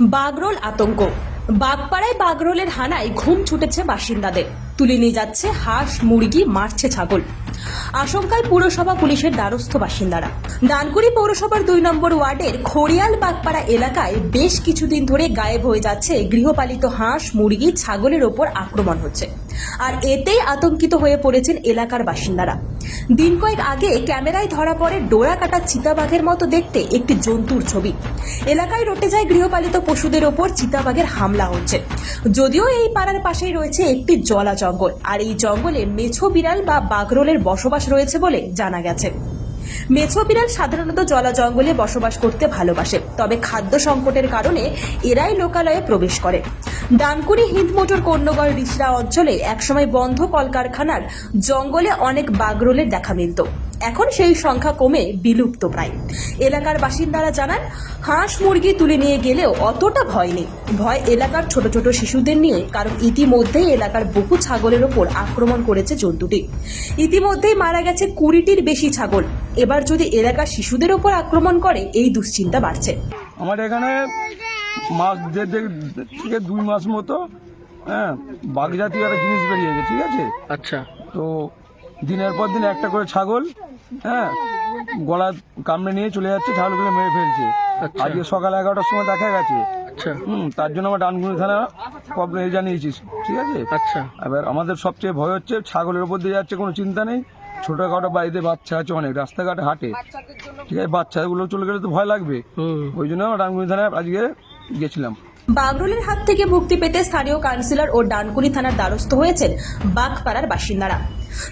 বাগরোল আতঙ্ক। বাগপাড়ায় বাগরোলের হানায় ঘুম ছুটেছে বাসিন্দাদের। তুলে নিয়ে যাচ্ছে হাঁস, মুরগি, মারছে ছাগল। আশঙ্কায় পুরসভা পুলিশের দ্বারস্থ বাসিন্দারা। ডানকুড়ি পৌরসভার দুই নম্বর ওয়ার্ডের খড়িয়াল বাগপাড়া এলাকায় বেশ কিছুদিন ধরে গায়েব হয়ে যাচ্ছে গৃহপালিত হাঁস, মুরগি, ছাগলের ওপর আক্রমণ হচ্ছে। আর এতেই আতঙ্কিত হয়ে পড়েছেন এলাকার বাসিন্দারা। দিন কয়েক আগে ক্যামেরায় ধরা পড়ে ডোরা কাটা চিতাবাঘের মতো দেখতে একটি জন্তুর ছবি। এলাকায় রটে যায় গৃহপালিত পশুদের ওপর চিতাবাঘের হামলা হচ্ছে। যদিও এই পাড়ার পাশেই রয়েছে একটি জলা জঙ্গল, আর এই জঙ্গলে মেছো বিড়াল বা বাগরোলের বসবাস রয়েছে বলে জানা গেছে। মেছো বিড়াল সাধারণত জলা জঙ্গলে বসবাস করতে ভালোবাসে, তবে খাদ্য সংকটের কারণে এরাই লোকালয়ে প্রবেশ করে। ডানকুনি হিন্দমোটর কর্ণগড় রিসরা অঞ্চলে একসময় বন্ধ কলকারখানার জঙ্গলে অনেক বাগরোলের দেখা মিলত। এখন সেই সংখ্যা কমে বিলুপ্ত প্রায়। এলাকার বাসিন্দারা জানান, হাঁস মুরগি তুলে নিয়ে গেলেও অতটা ভয় নেই। ভয় এলাকার ছোট ছোট শিশুদের নিয়ে, কারণ ইতিমধ্যেই এলাকার বহু ছাগলের ওপর আক্রমণ করেছে জন্তুটি। ইতিমধ্যেই মারা গেছে কুড়িটির বেশি ছাগল। এবার যদি এলাকার শিশুদের ওপর আক্রমণ করে, এই দুশ্চিন্তা বাড়ছে। আমার এখানে মাস দেড় দেড় থেকে দুই মাস মতো হ্যাঁ বাঘ জাতীয় একটা জিনিস বেরিয়েছে ঠিক আছে? আচ্ছা। তো দিনের পর দিন একটা করে ছাগল হ্যাঁ গলা কামড়ে নিয়ে চলে যাচ্ছে ছাগলগুলো মেরে ফেলছে। আচ্ছা। আজকে সকাল এগারোটার সময় দেখা গেছে। আচ্ছা। হুম তার জন্য আমরা ডানগুনি থানা প্রবলেম জানিয়েছিস ঠিক আছে? আচ্ছা। এবার আমাদের সবচেয়ে ভয় হচ্ছে ছাগলের উপর দিয়ে যাচ্ছে কোনো চিন্তা নেই। ছোটখাটো বাড়িতে বাচ্চা আছে অনেক রাস্তাঘাটে হাঁটে ঠিক আছে? বাচ্চাগুলো চলে গেলে তো ভয় লাগবে। হুম। ওই জন্য আমরা ডানগুনি থানায় আজকে গেছিলাম। বাগরুলের হাত থেকে মুক্তি পেতে স্থানীয় কাউন্সিলর ও ডানকুনি থানার দ্বারস্থ হয়েছেন বাগপাড়ার বাসিন্দারা।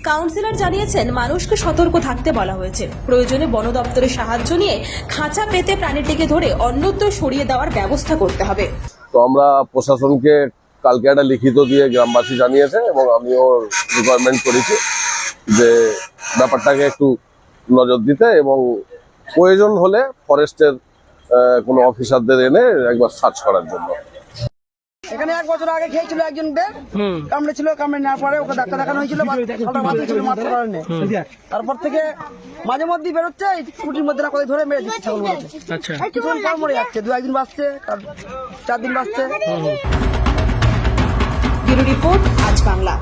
কাউন্সিলর জানিয়েছেন মানুষকে সতর্ক থাকতে বলা হয়েছে। প্রয়োজনে বন দপ্তরের সাহায্য নিয়ে খাঁচা পেতে প্রাণীটিকে ধরে অন্যত্র সরিয়ে দেওয়ার ব্যবস্থা করতে হবে। তো আমরা প্রশাসনকে কালকে একটা লিখিত দিয়ে গ্রামবাসী জানিয়েছে এবং আমিও রিকোয়ারমেন্ট করেছি যে ব্যাপারটাকে একটু নজর দিতে এবং প্রয়োজন হলে ফরেস্টের কোনো অফিসারদের এনে একবার সার্চ করার জন্য। এখানে এক বছর আগে খেয়েছিল একজনকে। হুম। কামড়েছিল কামড়ে নেওয়ার পরে ওকে ডাক্তার দেখানো হয়েছিল মারতে পারেনি তারপর থেকে মাঝে মধ্যেই বেরোচ্ছে এই কুটির মধ্যে না কোথায় ধরে মেরে দিচ্ছে ছাগল আচ্ছা। কিছুক্ষণ পর মরে যাচ্ছে দু একদিন বাঁচছে তার চার দিন বাঁচছে। রিপোর্ট আজ বাংলা।